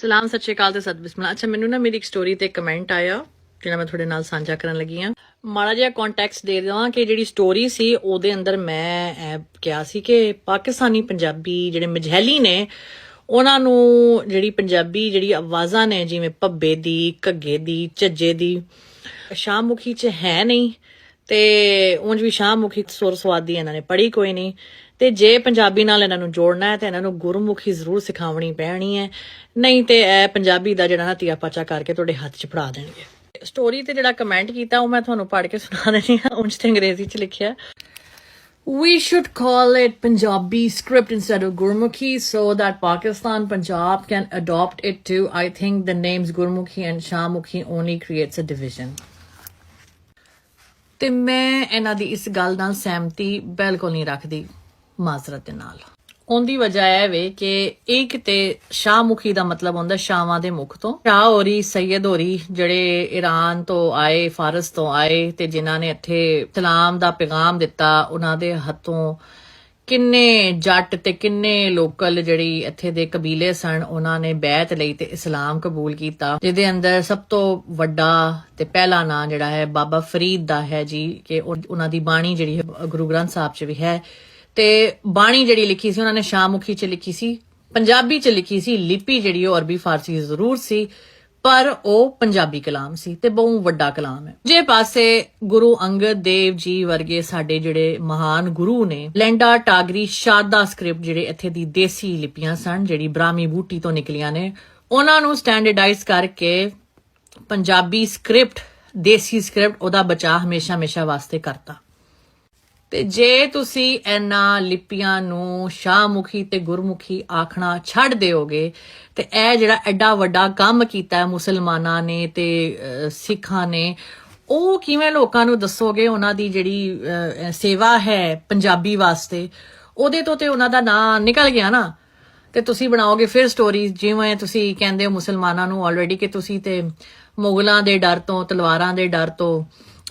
ਸਲਾਮ, ਸਤਿ ਸ਼੍ਰੀ ਅਕਾਲ ਤੇ ਸਤਿ ਬਿਸਮਿਲ੍ਲਾ। ਅੱਛਾ, ਮੈਨੂੰ ਨਾ ਮੇਰੀ ਇੱਕ ਸਟੋਰੀ ਤੇ ਕਮੈਂਟ ਆਇਆ, ਜਿਹੜਾ ਮੈਂ ਤੁਹਾਡੇ ਨਾਲ ਸਾਂਝਾ ਕਰਨ ਲੱਗੀ ਆ ਮਾੜਾ ਜਿਹਾ ਕੰਟੈਕਸਟ ਦੇ ਦਵਾਂ ਕਿ ਜਿਹੜੀ ਸਟੋਰੀ ਸੀ, ਉਹਦੇ ਅੰਦਰ ਮੈਂ ਕਿਹਾ ਸੀ ਕਿ ਪਾਕਿਸਤਾਨੀ ਪੰਜਾਬੀ ਜਿਹੜੇ ਮਝੈਲੀ ਨੇ, ਉਹਨਾਂ ਨੂੰ ਜਿਹੜੀ ਪੰਜਾਬੀ ਜਿਹੜੀ ਆਵਾਜ਼ਾਂ ਨੇ, ਜਿਵੇਂ ਪੱਬੇ ਦੀ, ਘੱਗੇ ਦੀ, ਝੱਜੇ ਦੀ, ਸ਼ਾਹਮੁਖੀ ਚ ਹੈ ਨਹੀਂ ਤੇ ਉਂਝ ਵੀ ਸ਼ਾਹਮੁਖੀ ਸੁਰ ਸਵਾਦੀ ਇਹਨਾਂ ਨੇ ਪੜ੍ਹੀ ਕੋਈ ਨਹੀਂ। ਤੇ ਜੇ ਪੰਜਾਬੀ ਨਾਲ ਇਹਨਾਂ ਨੂੰ ਜੋੜਨਾ ਹੈ ਤੇ ਇਹਨਾਂ ਨੂੰ ਗੁਰਮੁਖੀ ਜ਼ਰੂਰ ਸਿਖਾਉਣੀ ਪੈਣੀ ਹੈ ਨਹੀਂ ਤੇ ਇਹ ਪੰਜਾਬੀ ਦਾ ਜਿਹੜਾ ਨਾ ਤੀਆ ਪਾਚਾ ਕਰਕੇ ਤੁਹਾਡੇ ਹੱਥ 'ਚ ਫੜਾ ਦੇਣਗੇ ਸਟੋਰੀ ਤੇ ਜਿਹੜਾ ਕਮੈਂਟ ਕੀਤਾ ਉਹ ਮੈਂ ਤੁਹਾਨੂੰ ਪੜ੍ਹ ਕੇ ਸੁਣਾ ਦੇਣੀ ਆ ਉਂਝ ਤੇ ਅੰਗਰੇਜ਼ੀ 'ਚ ਲਿਖਿਆ We should call it Punjabi script instead of Gurmukhi so that Pakistan Punjab can adopt it too. I think the names Gurmukhi and Shahmukhi only creates a division. ਤੇ ਮੈਂ ਇਹਨਾਂ ਦੀ ਇਸ ਗੱਲ ਨਾਲ ਸਹਿਮਤੀ ਬਿਲਕੁਲ ਨਹੀਂ ਰੱਖਦੀ ਮਾਜ਼ਰਤ ਦੇ ਨਾਲ। ਉਹਦੀ ਵਜ੍ਹਾ ਇਹ ਵੇ ਕਿ ਇੱਕ ਤੇ ਸ਼ਾਹਮੁਖੀ ਦਾ ਮਤਲਬ ਹੁੰਦਾ ਸ਼ਾਹਾਂ ਦੇ ਮੁਖ ਤੋਂ। ਸ਼ਾਹ ਹੋਰੀ, ਸੈਯਦ ਹੋਰੀ ਜਿਹੜੇ ਈਰਾਨ ਤੋਂ ਆਏ, ਫਾਰਸ ਤੋਂ ਆਏ ਤੇ ਜਿਨ੍ਹਾਂ ਨੇ ਇੱਥੇ ਇਸਲਾਮ ਦਾ ਪੈਗਾਮ ਦਿੱਤਾ, ਉਹਨਾਂ ਦੇ ਹੱਥੋਂ ਕਿੰਨੇ ਜੱਟ ਤੇ ਕਿੰਨੇ ਲੋਕਲ ਜਿਹੜੀ ਇੱਥੇ ਦੇ ਕਬੀਲੇ ਸਨ, ਉਹਨਾਂ ਨੇ ਬੈਤ ਲਈ ਤੇ ਇਸਲਾਮ ਕਬੂਲ ਕੀਤਾ। ਜਿਹਦੇ ਅੰਦਰ ਸਭ ਤੋਂ ਵੱਡਾ ਤੇ ਪਹਿਲਾ ਨਾਂ ਜਿਹੜਾ ਹੈ ਬਾਬਾ ਫਰੀਦ ਦਾ ਹੈ ਜੀ, ਕਿ ਉਹ- ਉਹਨਾਂ ਦੀ ਬਾਣੀ ਜਿਹੜੀ ਹੈ, ਗੁਰੂ ਗ੍ਰੰਥ ਸਾਹਿਬ 'ਚ ਵੀ ਹੈ ਤੇ ਬਾਣੀ ਜਿਹੜੀ ਲਿਖੀ ਸੀ, ਉਹਨਾਂ ਨੇ ਸ਼ਾਹਮੁਖੀ 'ਚ ਲਿਖੀ ਸੀ, ਪੰਜਾਬੀ 'ਚ ਲਿਖੀ ਸੀ, ਲਿਪੀ ਜਿਹੜੀ ਉਹ ਅਰਬੀ ਫਾਰਸੀ ਜ਼ਰੂਰ ਸੀ, ਪਰ ਉਹ ਪੰਜਾਬੀ ਕਲਾਮ ਸੀ ਤੇ ਬਹੁਤ ਵੱਡਾ ਕਲਾਮ ਹੈ। ਜੇ ਪਾਸੇ ਗੁਰੂ ਅੰਗਦ ਦੇਵ ਜੀ ਵਰਗੇ ਸਾਡੇ ਜਿਹੜੇ ਮਹਾਨ ਗੁਰੂ ਨੇ, ਲੈਂਡਾ, ਟਾਗਰੀ, ਸ਼ਾਰਦਾ ਸਕ੍ਰਿਪਟ ਜਿਹੜੇ ਇੱਥੇ ਦੀ ਦੇਸੀ ਲਿਪੀਆਂ ਸਨ, ਜਿਹੜੀ ਬ੍ਰਾਹਮੀ ਬੂਟੀ ਤੋਂ ਨਿਕਲੀਆਂ ਨੇ, ਉਹਨਾਂ ਨੂੰ ਸਟੈਂਡਰਡਾਈਜ਼ ਕਰਕੇ ਪੰਜਾਬੀ ਸਕ੍ਰਿਪਟ, ਦੇਸੀ ਸਕ੍ਰਿਪਟ, ਉਹਦਾ ਬਚਾਅ ਹਮੇਸ਼ਾ ਹਮੇਸ਼ਾ ਵਾਸਤੇ ਕਰਤਾ। ਤੇ ਜੇ ਤੁਸੀਂ ਇਹਨਾਂ ਲਿਪੀਆਂ ਨੂੰ ਸ਼ਾਹਮੁਖੀ ਤੇ ਗੁਰਮੁਖੀ ਆਖਣਾ ਛੱਡ ਦਿਓਗੇ, ਤੇ ਇਹ ਜਿਹੜਾ ਐਡਾ ਵੱਡਾ ਕੰਮ ਕੀਤਾ ਮੁਸਲਮਾਨਾਂ ਨੇ ਤੇ ਸਿੱਖਾਂ ਨੇ, ਉਹ ਕਿਵੇਂ ਲੋਕਾਂ ਨੂੰ ਦੱਸੋਗੇ ਉਹਨਾਂ ਦੀ ਜਿਹੜੀ ਸੇਵਾ ਹੈ ਪੰਜਾਬੀ ਵਾਸਤੇ? ਉਹਦੇ ਤੋਂ ਤੇ ਉਹਨਾਂ ਦਾ ਨਾਂ ਨਿਕਲ ਗਿਆ ਨਾ। ਤੇ ਤੁਸੀਂ ਬਣਾਓਗੇ ਫਿਰ ਸਟੋਰੀਜ਼ ਜਿਵੇਂ ਤੁਸੀਂ ਕਹਿੰਦੇ ਹੋ ਮੁਸਲਮਾਨਾਂ ਨੂੰ ਆਲਰੇਡੀ ਕਿ ਤੁਸੀਂ ਤੇ ਮੁਗਲਾਂ ਦੇ ਡਰ ਤੋਂ, ਤਲਵਾਰਾਂ ਦੇ ਡਰ ਤੋਂ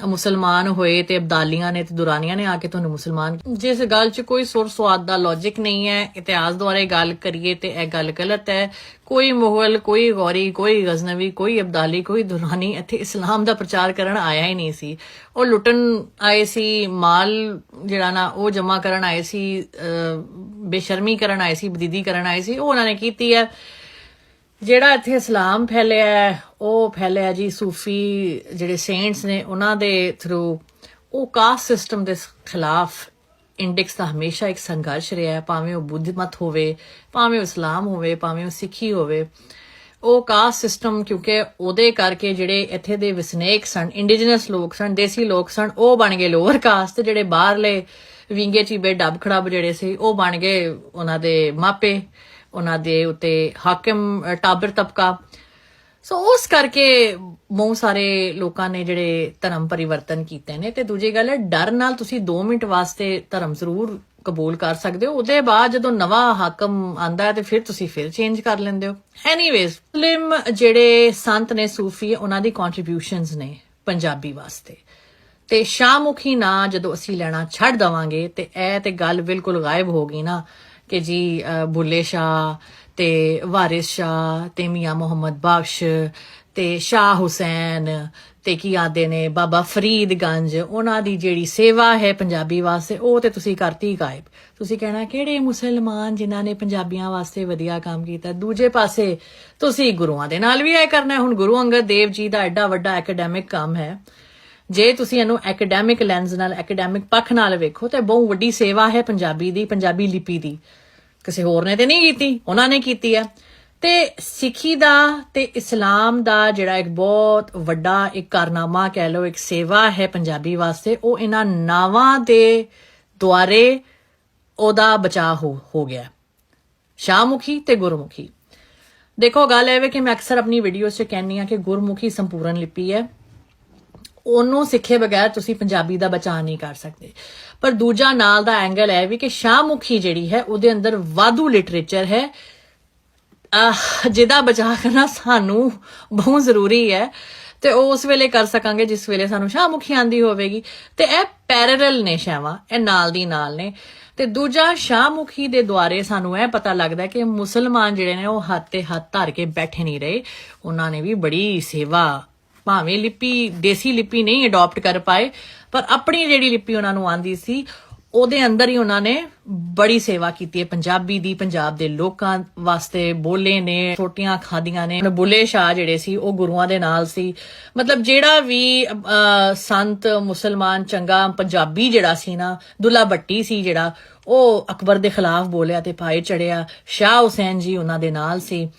ਮੁਸਲਮਾਨ ਹੋਏ ਤੇ ਅਬਦਾਲੀਆਂ ਨੇ ਤੇ ਦੁਰਾਨੀਆਂ ਨੇ ਆ ਕੇ ਤੁਹਾਨੂੰ ਮੁਸਲਮਾਨ ਜਿਸ ਗੱਲ 'ਚ ਕੋਈ ਸੁਰ ਸਵਾਦ ਦਾ ਲੌਜੀਕ ਨਹੀਂ ਹੈ ਇਤਿਹਾਸ ਦੁਆਰੇ ਗੱਲ ਕਰੀਏ ਤੇ ਇਹ ਗੱਲ ਗਲਤ ਹੈ। ਕੋਈ ਮੁਗਲ ਕੋਈ ਗੌਰੀ ਕੋਈ ਗਜ਼ਨਵੀ ਕੋਈ ਅਬਦਾਲੀ ਕੋਈ ਦੁਰਾਨੀ ਇੱਥੇ ਇਸਲਾਮ ਦਾ ਪ੍ਰਚਾਰ ਕਰਨ ਆਇਆ ਹੀ ਨਹੀਂ ਸੀ। ਉਹ ਲੁੱਟਣ ਆਏ ਸੀ ਮਾਲ ਜਿਹੜਾ ਨਾ ਉਹ ਜਮ੍ਹਾਂ ਕਰਨ ਆਏ ਸੀ ਅਹ, ਬੇਸ਼ਰਮੀ ਕਰਨ ਆਏ ਸੀ ਬਦੀਦੀ ਕਰਨ ਆਏ ਸੀ। ਉਹ ਉਹਨਾਂ ਨੇ ਕੀਤੀ ਹੈ। ਜਿਹੜਾ ਇੱਥੇ ਇਸਲਾਮ ਫੈਲਿਆ ਹੈ, ਉਹ ਫੈਲਿਆ ਜੀ ਸੂਫੀ ਜਿਹੜੇ ਸੇਂਟਸ ਨੇ ਉਹਨਾਂ ਦੇ ਥਰੂ ਉਹ ਕਾਸਟ ਸਿਸਟਮ ਦੇ ਖਿਲਾਫ ਇੰਡੈਕਸ ਦਾ ਹਮੇਸ਼ਾ ਇੱਕ ਸੰਘਰਸ਼ ਰਿਹਾ ਹੈ ਭਾਵੇਂ ਉਹ ਬੁੱਧਮਤ ਹੋਵੇ ਭਾਵੇਂ ਉਹ ਇਸਲਾਮ ਹੋਵੇ ਭਾਵੇਂ ਉਹ ਸਿੱਖੀ ਹੋਵੇ। ਉਹ ਕਾਸਟ ਸਿਸਟਮ ਕਿਉਂਕਿ ਉਹਦੇ ਕਰਕੇ ਜਿਹੜੇ ਇੱਥੇ ਦੇ ਵਸਨੀਕ ਸਨ ਇੰਡੀਜੀਨਸ ਲੋਕ ਸਨ ਦੇਸੀ ਲੋਕ ਸਨ ਉਹ ਬਣ ਗਏ ਲੋਅਰ ਕਾਸਟ ਤੇ ਜਿਹੜੇ ਬਾਹਰਲੇ ਵਿੰਗੇ ਚੀਬੇ ਡੱਬ ਖੜਬ ਜਿਹੜੇ ਸੀ ਉਹ ਬਣ ਗਏ ਉਹਨਾਂ ਦੇ ਮਾਪੇ। ਉਹਨਾਂ ਦੇ ਉੱਤੇ ਹਾਕਮ ਅ, ਟਾਬਰ ਤਬਕਾ। ਸੋ ਉਸ ਕਰਕੇ ਬਹੁਤ ਸਾਰੇ ਲੋਕਾਂ ਨੇ ਜਿਹੜੇ ਧਰਮ ਪਰਿਵਰਤਨ ਕੀਤੇ ਨੇ। ਤੇ ਦੂਜੀ ਗੱਲ ਹੈ ਡਰ ਨਾਲ ਤੁਸੀਂ 2 ਮਿੰਟ ਵਾਸਤੇ ਧਰਮ ਜ਼ਰੂਰ ਕਬੂਲ ਕਰ ਸਕਦੇ ਹੋ। ਉਹਦੇ ਬਾਅਦ ਜਦੋਂ ਨਵਾਂ ਹਾਕਮ ਆਂਦਾ ਹੈ ਤੇ ਫਿਰ ਤੁਸੀਂ ਫਿਰ ਚੇਂਜ ਕਰ ਲੈਂਦੇ ਹੋ। ਐਨੀਵੇਜ਼ ਮੁਸਲਿਮ ਜਿਹੜੇ ਸੰਤ ਨੇ ਸੂਫੀ ਉਹਨਾਂ ਦੀ ਕੰਟਰੀਬਿਊਸ਼ਨਸ ਨੇ ਪੰਜਾਬੀ ਵਾਸਤੇ। ਤੇ ਸ਼ਾਹਮੁਖੀ ਨਾਂ ਜਦੋਂ ਅਸੀਂ ਲੈਣਾ ਛੱਡ ਦਵਾਂਗੇ ਤੇ ਇਹ ਤੇ ਗੱਲ ਬਿਲਕੁਲ ਗਾਇਬ ਹੋ ਗਈ ਨਾ ਕਿ ਜੀ ਅ, ਬੁੱਲੇ ਸ਼ਾਹ ਤੇ ਵਾਰਿਸ ਸ਼ਾਹ ਤੇ ਮੀਆਂ ਮੁਹੰਮਦ ਬਖਸ਼ ਤੇ ਸ਼ਾਹ ਹੁਸੈਨ ਤੇ ਕੀ ਆਦੇ ਨੇ ਬਾਬਾ ਫਰੀਦਗੰਜ ਉਹਨਾਂ ਦੀ ਜਿਹੜੀ ਸੇਵਾ ਹੈ ਪੰਜਾਬੀ ਵਾਸਤੇ ਉਹ ਤੇ ਤੁਸੀਂ ਕਰਤੀ ਗਾਇਬ। ਤੁਸੀਂ ਕਹਿਣਾ ਕਿਹੜੇ ਮੁਸਲਮਾਨ ਜਿਨ੍ਹਾਂ ਨੇ ਪੰਜਾਬੀਆਂ ਵਾਸਤੇ ਵਧੀਆ ਕੰਮ ਕੀਤਾ? ਦੂਜੇ ਪਾਸੇ ਤੁਸੀਂ ਗੁਰੂਆਂ ਦੇ ਨਾਲ ਵੀ ਇਹ ਕਰਨਾ ਹੁਣ ਗੁਰੂ ਅੰਗਦ ਦੇਵ ਜੀ ਦਾ ਐਡਾ ਵੱਡਾ ਐਕੈਡੈਮਿਕ ਕੰਮ ਹੈ। ਜੇ ਤੁਸੀਂ ਇਹਨੂੰ ਐਕੈਡੈਮਿਕ ਲੈਂਸ ਨਾਲ ਐਕੈਡੈਮਿਕ ਪੱਖ ਨਾਲ ਵੇਖੋ, ਤਾਂ ਬਹੁਤ ਵੱਡੀ ਸੇਵਾ ਹੈ ਪੰਜਾਬੀ ਦੀ, ਪੰਜਾਬੀ ਲਿਪੀ ਦੀ। ਕਿਸੇ ਹੋਰ ਨੇ ਤੇ ਨਹੀਂ ਕੀਤੀ, ਉਹਨਾਂ ਨੇ ਕੀਤੀ ਹੈ। ਤੇ ਸਿੱਖੀ ਦਾ ਤੇ ਇਸਲਾਮ ਦਾ ਜਿਹੜਾ ਇੱਕ ਬਹੁਤ ਵੱਡਾ ਇੱਕ ਕਾਰਨਾਮਾ ਕਹਿ ਲਓ, ਇੱਕ ਸੇਵਾ ਹੈ ਪੰਜਾਬੀ ਵਾਸਤੇ, ਉਹ ਇਹਨਾਂ ਨਾਵਾਂ ਦੇ ਦੁਆਰੇ ਉਹਦਾ ਬਚਾਅ ਹੋ ਹੋ ਗਿਆ। ਸ਼ਾਹਮੁਖੀ ਤੇ ਗੁਰਮੁਖੀ। ਦੇਖੋ, ਗੱਲ ਇਹ ਵੇ ਕਿ ਮੈਂ ਅਕਸਰ ਆਪਣੀ ਵੀਡੀਓਜ਼ 'ਚ ਕਹਿੰਨੀ ਆ ਕਿ ਗੁਰਮੁਖੀ ਸੰਪੂਰਨ ਲਿਪੀ ਹੈ। ਉਹਨੂੰ ਸਿੱਖੇ ਬਗੈਰ ਤੁਸੀਂ ਪੰਜਾਬੀ ਦਾ ਬਚਾਅ ਨਹੀਂ ਕਰ ਸਕਦੇ। ਪਰ ਦੂਜਾ ਨਾਲ ਦਾ ਐਂਗਲ ਹੈ ਵੀ ਕਿ ਸ਼ਾਹਮੁਖੀ ਜਿਹੜੀ ਹੈ, ਉਹਦੇ ਅੰਦਰ ਵਾਧੂ ਲਿਟਰੇਚਰ ਹੈ। ਜਿਹਦਾ ਬਚਾਅ ਕਰਨਾ ਸਾਨੂੰ ਬਹੁਤ ਜ਼ਰੂਰੀ ਹੈ। ਤੇ ਉਹ ਉਸ ਵੇਲੇ ਕਰ ਸਕਾਂਗੇ, ਜਿਸ ਵੇਲੇ ਸਾਨੂੰ ਸ਼ਾਹਮੁਖੀ ਆਂਦੀ ਹੋਵੇਗੀ। ਤੇ ਇਹ ਪੈਰਲਲ ਨੇ ਸ਼ਾਵਾ, ਇਹ ਨਾਲ ਦੀ ਨਾਲ ਨੇ। ਤੇ ਦੂਜਾ, ਸ਼ਾਹਮੁਖੀ ਦੇ ਦੁਆਰੇ ਸਾਨੂੰ ਇਹ ਪਤਾ ਲੱਗਦਾ ਕਿ ਮੁਸਲਮਾਨ ਜਿਹੜੇ ਨੇ, ਉਹ ਹੱਥ ਤੇ ਹੱਥ ਧਰ ਕੇ ਬੈਠੇ ਨਹੀਂ ਰਹੇ। ਉਹਨਾਂ ਨੇ ਵੀ ਬੜੀ ਸੇਵਾ ਭਾਵੇਂ ਲਿਪੀ ਦੇਸੀ ਲਿਪੀ ਨਹੀਂ ਅਡਾਪਟ ਕਰ ਪਾਏ ਪਰ ਆਪਣੀ ਜਿਹੜੀ ਲਿਪੀ ਉਹਨਾਂ ਨੂੰ ਆਂਦੀ ਸੀ ਉਹਦੇ ਅੰਦਰ ਹੀ ਉਹਨਾਂ ਨੇ ਬੜੀ ਸੇਵਾ ਕੀਤੀ ਹੈ। ਪੰਜਾਬੀ ਦੀ ਪੰਜਾਬ ਦੇ ਲੋਕਾਂ ਵਾਸਤੇ ਬੋਲੇ ਨੇ ਛੋਟੀਆਂ ਖਾਦੀਆਂ ਨੇ। ਬੁੱਲੇ ਸ਼ਾਹ ਜਿਹੜੇ ਸੀ ਉਹ ਗੁਰੂਆਂ ਦੇ ਨਾਲ ਸੀ। ਮਤਲਬ ਜਿਹੜਾ ਵੀ ਅਹ, ਸੰਤ ਮੁਸਲਮਾਨ ਚੰਗਾ ਪੰਜਾਬੀ ਜਿਹੜਾ ਸੀ ਨਾ ਦੁੱਲਾ ਭੱਟੀ ਸੀ ਜਿਹੜਾ ਉਹ ਅਕਬਰ ਦੇ ਖਿਲਾਫ ਬੋਲਿਆ ਤੇ ਪਾਏ ਚੜਿਆ ਸ਼ਾਹ ਹੁਸੈਨ ਜੀ ਉਹਨਾਂ ਦੇ ਨਾਲ ਸੀ।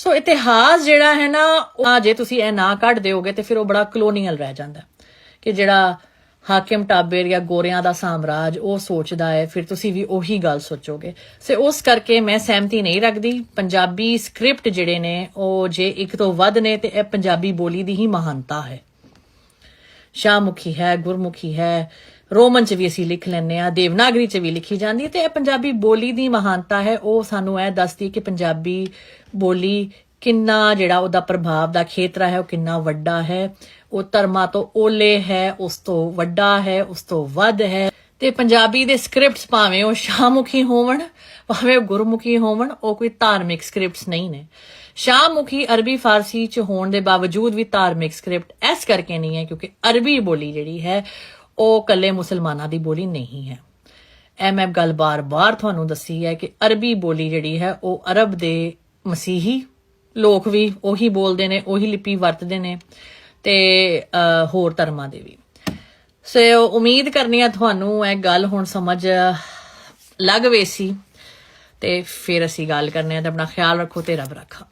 ਸੋ ਇਤਿਹਾਸ ਜਿਹੜਾ ਹੈ ਨਾ, ਉਹ ਜੇ ਤੁਸੀਂ ਇਹ ਨਾ ਕੱਢ ਦਿਓਗੇ ਤੇ ਫਿਰ ਉਹ ਬੜਾ ਕਲੋਨੀਅਲ ਰਹਿ ਜਾਂਦਾ ਕਿ ਜਿਹੜਾ ਹਾਕਿਮ ਟਾਬੇਰ ਜਾਂ ਗੋਰਿਆਂ ਦਾ ਸਾਮਰਾਜ, ਉਹ ਸੋਚਦਾ ਹੈ, ਫਿਰ ਤੁਸੀਂ ਵੀ ਉਹੀ ਗੱਲ ਸੋਚੋਗੇ। ਸੇ ਉਸ ਕਰਕੇ ਮੈਂ ਸਹਿਮਤੀ ਨਹੀਂ ਰੱਖਦੀ। ਪੰਜਾਬੀ ਸਕ੍ਰਿਪਟ ਜਿਹੜੇ ਨੇ, ਉਹ ਜੇ ਇੱਕ ਤੋਂ ਵੱਧ ਨੇ, ਤੇ ਇਹ ਪੰਜਾਬੀ ਬੋਲੀ ਦੀ ਹੀ ਮਹਾਨਤਾ ਹੈ। ਸ਼ਾਹਮੁਖੀ ਹੈ, ਗੁਰਮੁਖੀ ਹੈ ਰੋਮਨ ਚ ਵੀ ਅਸੀਂ ਲਿਖ ਲੈਂਦੇ ਆ ਦੇਵਨਾਗਰੀ ਚ ਵੀ ਲਿਖੀ ਜਾਂਦੀ ਹੈ ਤੇ ਇਹ ਪੰਜਾਬੀ ਬੋਲੀ ਦੀ ਮਹਾਨਤਾ ਹੈ। ਉਹ ਸਾਨੂੰ ਇਹ ਦੱਸਦੀ ਕਿ ਪੰਜਾਬੀ ਬੋਲੀ ਕਿੰਨਾ ਜਿਹੜਾ ਉਹਦਾ ਪ੍ਰਭਾਵ ਦਾ ਖੇਤਰ ਹੈ, ਉਹ ਕਿੰਨਾ ਵੱਡਾ ਹੈ। ਉਹ ਧਰਮਾਂ ਤੋਂ ਓਲੇ ਹੈ, ਉਸ ਤੋਂ ਵੱਡਾ ਹੈ, ਉਸ ਤੋਂ ਵੱਧ ਹੈ। ਤੇ ਪੰਜਾਬੀ ਦੇ ਸਕ੍ਰਿਪਟਸ ਭਾਵੇਂ ਉਹ ਸ਼ਾਹਮੁਖੀ ਹੋਵਣ, ਭਾਵੇਂ ਉਹ ਗੁਰਮੁਖੀ ਹੋਵਣ, ਉਹ ਕੋਈ ਧਾਰਮਿਕ ਸਕ੍ਰਿਪਟਸ ਨਹੀਂ ਨੇ। ਸ਼ਾਹਮੁਖੀ ਅਰਬੀ ਫਾਰਸੀ ਚ ਹੋਣ ਦੇ ਬਾਵਜੂਦ ਵੀ ਧਾਰਮਿਕ ਸਕ੍ਰਿਪਟ ਇਸ ਕਰਕੇ ਨਹੀਂ ਹੈ ਕਿਉਂਕਿ ਅਰਬੀ ਬੋਲੀ ਜਿਹੜੀ ਹੈ ਉਹ ਕੱਲੇ ਮੁਸਲਮਾਨਾਂ ਦੀ ਬੋਲੀ ਨਹੀਂ ਹੈ। ਐ ਮੈਂ ਗੱਲ ਬਾਰ-ਬਾਰ ਤੁਹਾਨੂੰ ਦੱਸੀ ਹੈ ਕਿ ਅਰਬੀ ਬੋਲੀ ਜਿਹੜੀ ਹੈ, ਉਹ ਅਰਬ ਦੇ ਮਸੀਹੀ ਲੋਕ ਵੀ ਉਹੀ ਬੋਲਦੇ ਨੇ, ਉਹੀ ਲਿਪੀ ਵਰਤਦੇ ਨੇ ਤੇ ਹੋਰ ਧਰਮਾਂ ਦੇ ਵੀ। ਸੋ ਉਮੀਦ ਕਰਨੀ ਆ ਤੁਹਾਨੂੰ ਇਹ ਗੱਲ ਹੁਣ ਸਮਝ ਲੱਗ ਵੇ ਸੀ ਤੇ ਫਿਰ ਅਸੀਂ ਗੱਲ ਕਰਨੇ ਆ ਤੇ ਆਪਣਾ ਖਿਆਲ ਰੱਖੋ ਤੇ ਰੱਬ ਰੱਖਾ।